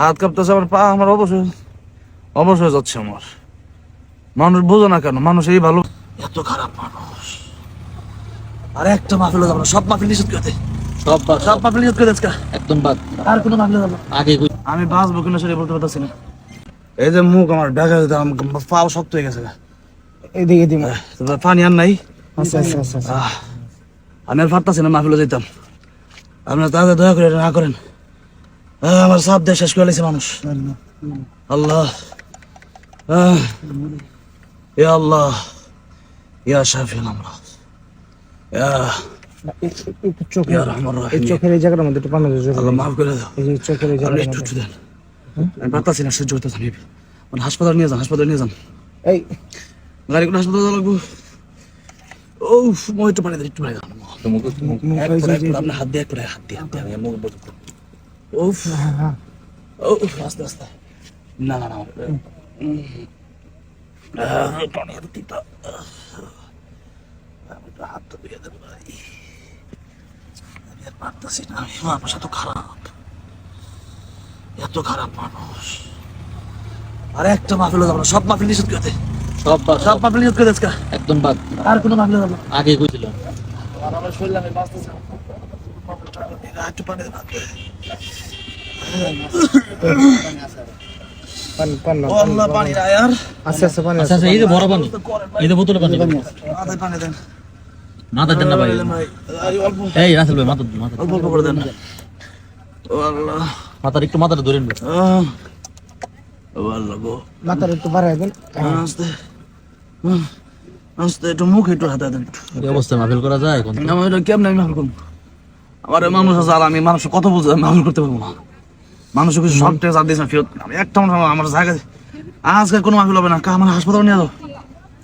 হাত কাঁপতেছে আমার পা আমার অবশ্যই অবশ্যই যাচ্ছে আমার। মানুষ বোঝে না কেন মানুষ এই ভালো এত খারাপ মানুষ। আর একটা মাহফিল যাব না সব মাহফিল নিষেধ করে সব বাদ। সব মাহফিল নিষেধ করে দে আজকে। একদম বাদ। আর কোনো মাহফিল যাব না। আগে কই আমি বাঁচবো কিনা সেটা বলতে পারতেছি না। এই যে মুখ আমার পাও শক্ত হয়ে গেছে এদিকে পানি আর নাই? আচ্ছা আচ্ছা আচ্ছা। আমি আর পারতাছি না মাহফিলে যেতাম আপনারা তাদের দয়া করে না করেন। আমার সাপ দিয়ে শেষ করে মানুষ। আল্লাহ। আহ, ইয়া আল্লাহ। ইয়া শাফিল আমরা ইয়া একটু- একটু চোখে ইয়া রহমান রহিম। চোখের এই জায়গাটার মধ্যে একটু পানি দিও আল্লাহ মাফ করে দাও। এই চোখের এই আপনি একটু একটু দেন। আমি পারতাছি না সহ্য করতেছি মানে হাসপাতাল নিয়ে যান হাসপাতাল নিয়ে যান। এই। গাড়ি হাসপাতাল লাগবো। ও মই একটু পানি দেন একটু পানি দেন। হাত দিয়ে হাত দিয়ে, হাত দিয়ে, মুখ বন্ধ করব। উফ। উফ, আস্তে, আস্তে। না, না, না, তিতা। আমি ধুয়ে দেবো ভাই। আমি আর পারতাছি না, আমি- মানুষ এত খারাপ। এত খারাপ মানুষ আর একটা মাহফিল যাব সব মাহফিল নিষেধ করে সব সব মাহফিল নিষেধ করে একদম বাদ আর কোনো মাহফিল যাব আগে কইছিলাম আর আমার শরীরে আমি বাঁচতেছি একটু পানি পানি পানি পানি ও আল্লাহ, পানি নাই আর। আস্তে আস্তে পানি আচ্ছা এই যে বড় পানি এই যে বোতলে পানি মাথায় পানি দেন। মাথা দেন না ভাই দেন এই রাসেল ভাই মাথা মাথা অল্প অল্প করে দেন। ও আল্লাহ। মাথার একটু মাথাটা ধরেন ভাই ও আল্লাহ গো। মাথার একটু বাড়াই দেন আস্তে। আস্তে, একটু মুখ একটু হাতে দেন একটু। এই অবস্থায় মাহফিল করা যায় কেমনে আমি মাফল করব? আমার মানুষ আছে আর আমি মানুষ কত বুঝে আমি মাফল করতে পারব না মানুষ কিছু সব টেস্ট আর দিয়েছে ফেরত আমি একটা আমার- আমার জায়গা আজকে কোনো মাফিল হবে না আমার হাসপাতালে নিয়ে যাও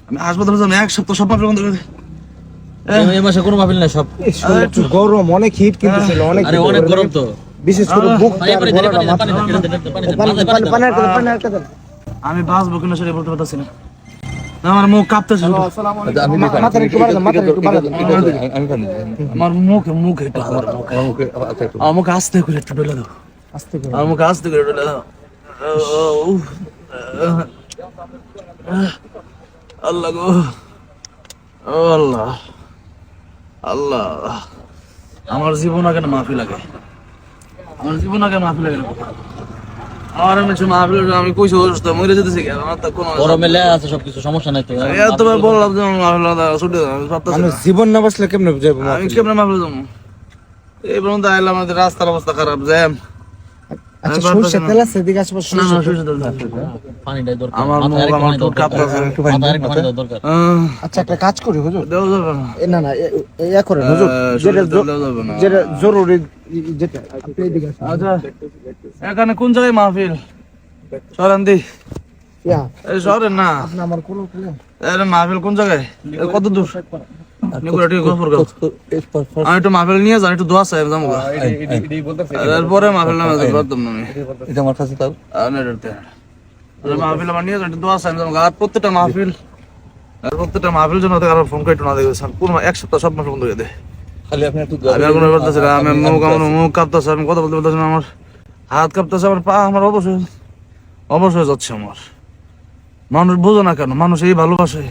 আমি হাসপাতালে যাব এক সপ্তাহ সব মাফিল বন্ধ করে। এই- মাসে কোনো মাহফিল নাই সব একটু গরম অনেক হিট কিন্তু ছিল অনেক অনেক গরম তো বিশেষ করে বুক। আমি বাঁচবো কিনা সেটা বলতে পারতেছি না আমার মুখ কাঁপতেছে আমার মুখে মুখে একটু আমার মুখে আমার করে একটু ডলে দাও আস্তে করে। আমার মুখে আস্তে করে। আল্লাহ গো আল্লাহ আল্লাহ আমার জীবন আগে মাফি লাগে আমার জীবন আগে মাফি লাগে আমার আমি মাহফিল আমি কইছি অসুস্থ মরে যেতেছি আমার তো কোনো আছে সবকিছু সমস্যা নাই তো। এতবার বললাম যে আমার মাহফিল ছুটে আমি পারতাছি মানুষ না। জীবন না বাঁচলে কেমনে যাব আমি কেমনে মাহফিল যাব? এই পর্যন্ত আইলাম আমাদের রাস্তার অবস্থা খারাপ জ্যাম। আচ্ছা আমি তেল আছে এদিকে আশেপাশে না না সরষে শুয়ে যেতে পানিটাই দরকার। আমার মুখ, আমার ঠোঁট কাঁপতেছে। মাথায় পানি দরকার। আচ্ছা একটা কাজ করি হুজুর। দেওয়া যাবে না। না না এ- এ- ইয়া করেন হুজুর। যেটা শরীরে তেল জ- দেওয়া যাবে না। যেটা জরুরি যেটা। আপনি এদিকে আসুন। আচ্ছা এখানে কোন জায়গায় মাহফিল? সরেন দি। ইয়া। সরেন না। আপনি আমার মাহফিল কোন জায়গায়? কত দূর? নিকুরা ঠিক গফর গাও আমি একটু মাহফিল নিয়ে যান একটু দোয়া চাই যাব গা। মাহফিল নামে পারতাম না এটা আমার কাছে তাও আর না এটাতে। আর মাহফিল আমার নিয়ে যান একটু দোয়া চাই যাব আর প্রত্যেকটা মাহফিল আর প্রত্যেকটা মাহফিল জন্য আর ফোন করে একটু না দেখে পুরো এক সপ্তাহ সব মাস বন্ধ করে দে। খালি আপনি একটু আমি আর কোনো করতেছি না আমি মুখ আমার মুখ কাঁপতেছে আমি কথা বলতে না আমার হাত কাঁপতেছে আমার পা আমার অবশ্যই অবশ্যই যাচ্ছে আমার। মানুষ বোঝে না কেন মানুষ এই ভালোবাসে।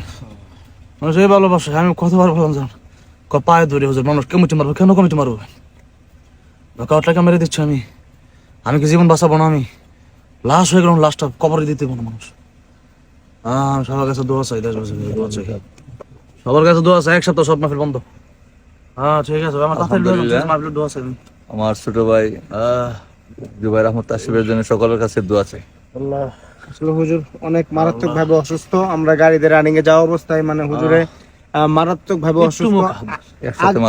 ভালোবাসে আমি কতবার বললাম জান? পায়ে ধরে হুজুর মানুষ কমিটি মারবো? কেন কমিটি মারবো? মেরে দিচ্ছি আমি। আমি কি জীবন বাঁচাবো না আমি? লাশ হয়ে গেলাম লাশটা কবরে দিতে মানুষ। হ্যাঁ সবার কাছে দোয়া চাই দোয়া চাই। সবার কাছে দোয়া চাই এক সপ্তাহ সব মাহফিল বন্ধ। হ্যাঁ ঠিক আছে আমার দোয়া চাই আমার ছোট ভাই জুবাই রহমত তাসিফের জন্য সকলের কাছে দোয়া চাই। আল্লাহ। আসলে হুজুর অনেক মারাত্মক ভাবে অসুস্থ। আমরা গাড়িতে রানিং এ যাওয়া অবস্থায় মানে হুজুরে মারাত্মক ভাবে অসুস্থ। আগ-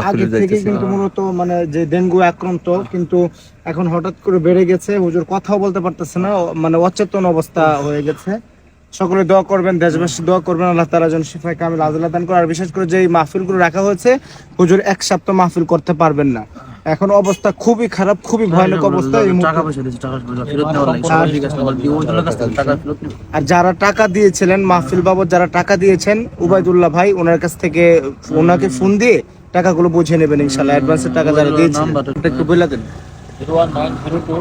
থেকে কিন্তু মূলত মানে যে ডেঙ্গু আক্রান্ত কিন্তু এখন হঠাৎ করে বেড়ে গেছে। হুজুর কথাও বলতে পারতেছে না মানে অচেতন অবস্থা হয়ে গেছে। সকলে দোয়া করবেন দেশবাসী দোয়া করবেন আল্লাহ তালা যেন শিফায় কামিল দান করে। আর বিশেষ করে যে মাহফিলগুলো রাখা হয়েছে হুজুর এক সপ্তাহ মাহফিল করতে পারবেন না। এখন অবস্থা খুবই খারাপ খুবই ভয়ানক অবস্থা। আর যারা টাকা দিয়েছিলেন মাহফিল বাবদ যারা টাকা দিয়েছেন উবায়দুল্লাহ ভাই ওনার কাছ থেকে ওনাকে ফোন দিয়ে টাকাগুলো বুঝে নেবেন ইনশাল্লাহ অ্যাডভান্সের টাকা যারা দিয়েছেন একটু বলে দেন। Zero one nine zero two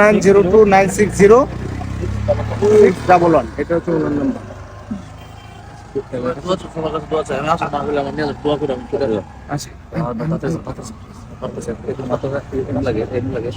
nine zero. Two nine six zero. Six double one এটা হচ্ছে ওনার নাম্বার। লাগে লাগে